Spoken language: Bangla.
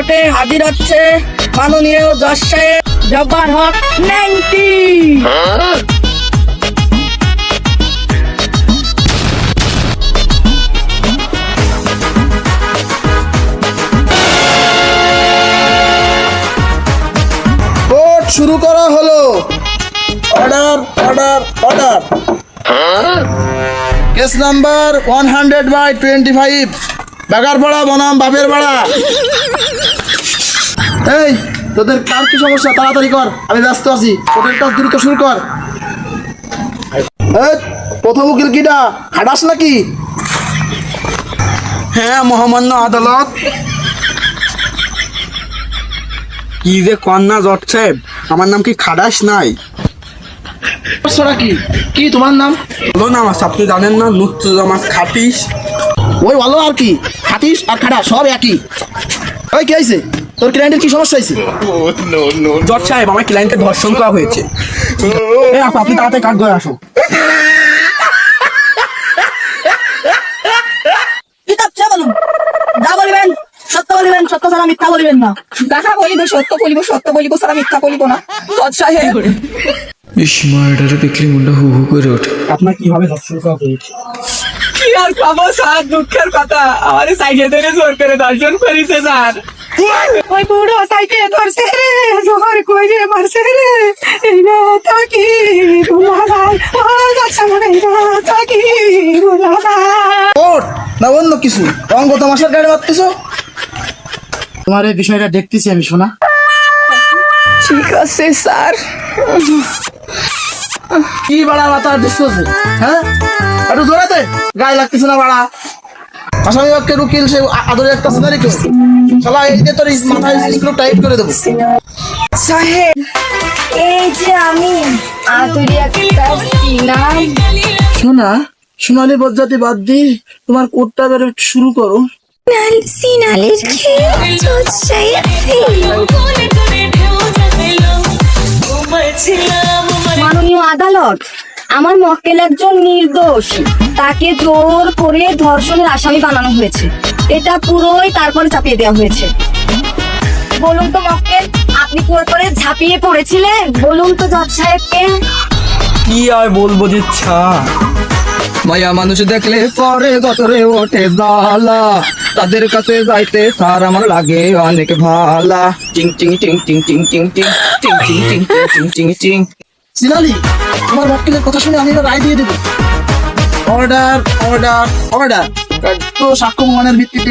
কোর্টে হাজির হচ্ছে মাননীয় জজ সাহেব জব্বার হক নাইনটি। শুরু করা হলো। Order order order. Case number one hundred by twenty five, Bagarpara বনাম বাপের পাড়া এই তোদের কার কি সমস্যা? তাড়াতাড়ি কর আমি ব্যস্ত আছি। তোদের কাজ দ্রুত শুরু কর। এই, প্রথম উকিল কিটা খাটাস নাকি? হ্যাঁ মহামান্য আদালত। কি যে কন্যা জট সাহেব আমার নাম কি খাদাস নাই? সমস্যাটা কি? কি তোমার নাম? বলো না আমার আপনি জানেন না নুচ্চুজামাস খাটিস। ওই ভালো আর কি। খাতিস আর খাটা সব একই। ওই কি হয়েছে তোর ক্লায়েন্টের কি সমস্যা হয়েছে? জট সাহেব আমার ক্লায়েন্টকে ধর্ষণ করা হয়েছে। আপনি তাড়াতাড়ি কাঠ ধরে আসো। কি চাচ্ছে বলুন। যা বলিবেন সত্য বলিবেন সত্য ছাড়া মিথ্যা বলিবেন না। দেখা বলিব সত্য বলিব সত্য বলিব সারা মিথ্যা বলিব না। জজ সাহেব। ইস মার্ডারে দেখলে মনটা হু হু করে ওঠে। আপনার কীভাবে ধর্ষণ করা হয়েছে? কি আর খাব স্যার? দুঃখের কথা। আমার সাইকেল ধরে জোর করে দর্শন করিছে স্যার। ওই বুড়ো সাইকেল ধরছে রে জোর করে মারছে রে। এই না তাকি ভুলা যায় আজ আচ্ছা মনে না তাকি না অন্য কিছু। রঙ্গ তামাশার গাড়ি মারতেছো তোমার এই বিষয়টা দেখতেছি আমি শোনা ঠিক আছে স্যার। কি বাড়া মাথার দৃশ্য আছে হ্যাঁ? একটু জোরাতে গায়ে লাগতেছে না বাড়া। আসামি বাক্যের উকিল সে আদরে একটা সিনারি কেউ শালা এই যে তোর মাথায় স্ক্রু টাইট করে দেবো। সাহেব এই যে আমি আদুরি একটা সিনাম শোনা সোনালি বজ্জাতি বাদ দিয়ে তোমার কোটটা বের শুরু করো। সিনালের খেয়ে মাননীয় আদালত আমার মক্কেল একজন নির্দোষ তাকে জোর করে ধর্ষণের আসামি বানানো হয়েছে এটা পুরোই তারপরে চাপিয়ে দেওয়া হয়েছে বলুন তো মক্কেল আপনি পুরোপুরি ঝাঁপিয়ে পড়েছিলেন বলুন তো জজ সাহেবকে কি আর বলব যে ছা মায়া মানুষ দেখলে পরে গতরে ওঠে জালা তাদের কাছে যাইতে স্যার আমার লাগে অনেক ভালা চিং চিং চিং চিং চিং চিং চিং চিং চিং চিং চিং চিং চিং সিনালি তোমার মক্কেলের কথা শুনে আমি রায় দিয়ে দেবো। অর্ডার অর্ডার অর্ডার তো সাক্ষ্য প্রমাণের ভিত্তিতে